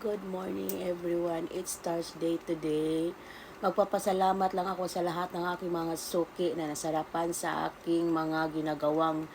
Good morning everyone. It's Thursday today. Magpapasalamat lang ako sa lahat ng aking mga suki na nasarapan sa aking mga ginagawang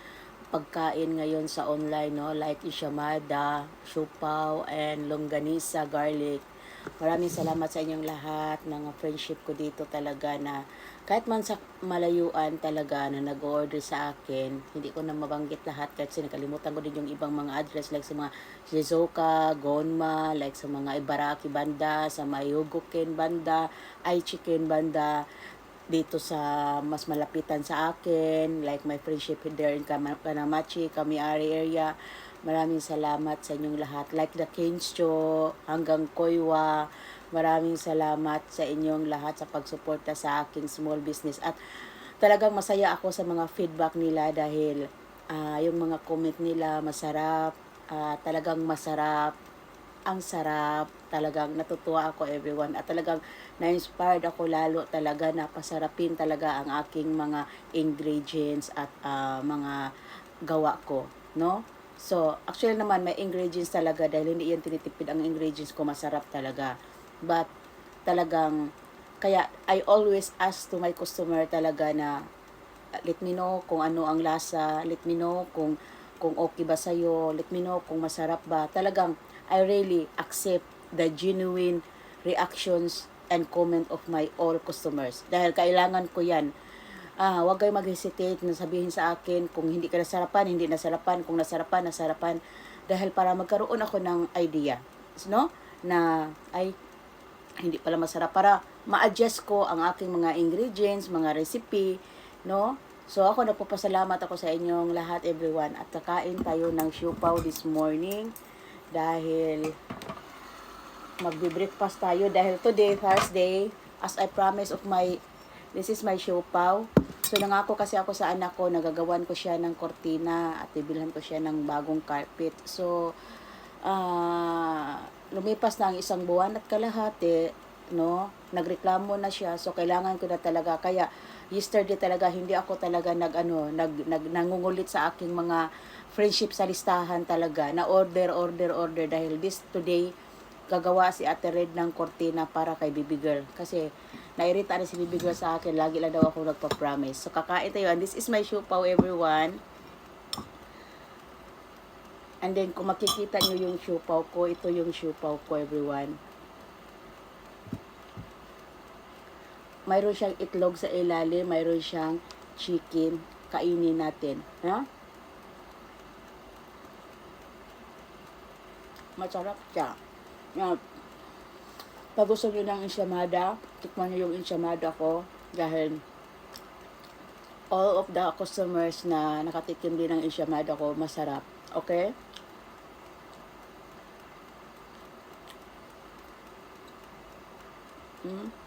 pagkain ngayon sa online, no? Like ishamada, siupaw, and longganisa, garlic. Maraming salamat sa inyong lahat. Ng friendship ko dito talaga na kahit man sa malayuan talaga na nag-order sa akin, hindi ko na mabanggit lahat kasi nakalimutan ko din yung ibang mga address like sa mga Shizuoka, Gonma, like sa mga Ibaraki banda, sa Mayuguken banda, Aichiken banda, dito sa mas malapitan sa akin, like my friendship there in Kanamachi, Kamiari area. Maraming salamat sa inyong lahat. Like the Kensho, hanggang Koiwa, maraming salamat sa inyong lahat sa pagsuporta sa aking small business. At talagang masaya ako sa mga feedback nila dahil ah, yung mga comment nila masarap, ah, talagang masarap, ang sarap, talagang natutuwa ako everyone at talagang na-inspired ako lalo talaga na pasarapin talaga ang aking mga ingredients at ah, mga gawa ko, no? So, actually naman may ingredients talaga dahil hindi yan tinitipid ang ingredients ko masarap talaga. But talagang kaya I always ask to my customer talaga na let me know kung ano ang lasa, let me know kung kung okay ba sa'yo, let me know kung masarap ba. Talagang I really accept the genuine reactions and comment of my all customers. Dahil kailangan ko yan. Ah, wag kayo mag-hesitate na sabihin sa akin kung hindi ka nasarapan, hindi nasarapan, kung nasarapan, nasarapan. Dahil para magkaroon ako ng idea, no? Na, ay, hindi pala masarap para ma-adjust ko ang aking mga ingredients, mga recipe, no? So ako nagpapasalamat ako sa inyong lahat everyone at kakain tayo ng siupaw this morning dahil magbe-breakfast tayo dahil today Thursday as I promise of my this is my siupaw. So nangako kasi ako sa anak ko nagagawan ko siya ng kortina at bibilhan ko siya ng bagong carpet. So ah lumipas na ang isang buwan at kalahati, no? Nagreklamo na siya. So kailangan ko na talaga kaya yesterday talaga hindi ako talaga nag ano, nag, nag nangungulit sa aking mga friendship sa listahan talaga na order order order dahil this today gagawa si Ate Red ng kortina para kay Bibi Girl. Kasi nairita na si Bibi Girl sa akin. Lagi lang daw ako nagpa-promise. So kakain tayo. And this is my siupaw everyone. And then, kung makikita nyo yung siupaw ko, ito yung siupaw ko, everyone. Mayroon siyang itlog sa ilalim, mayroon siyang chicken. Kainin natin. Ha? Masarap siya. Yan. Pag gusto nyo ng ensamada, tikman nyo yung ensamada ko dahil all of the customers na nakatikim din ng ensamada ko, masarap. Okay? Mm.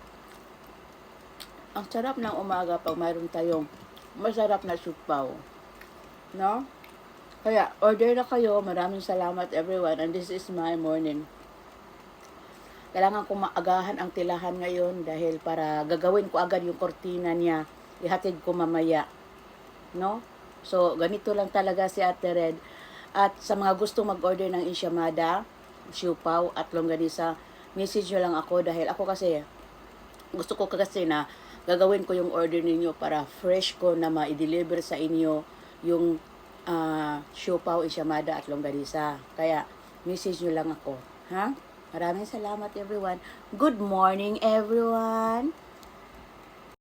Ang sarap ng umaga pag mayroon tayong masarap na supaw. No? Kaya, order na kayo. Maraming salamat everyone. And this is my morning. Kailangan ko maagahan ang tilahan ngayon dahil para gagawin ko agad yung kortina niya. Ihatid ko mamaya. No? So, ganito lang talaga si Ate Red. At sa mga gustong mag-order ng ensamada, siupaw at longganisa, message nyo lang ako dahil ako kasi gusto ko kasi na gagawin ko yung order ninyo para fresh ko na ma-deliver sa inyo yung uh, siupaw, ensamada at longganisa. Kaya message nyo lang ako. Ha? Maraming salamat everyone. Good morning everyone.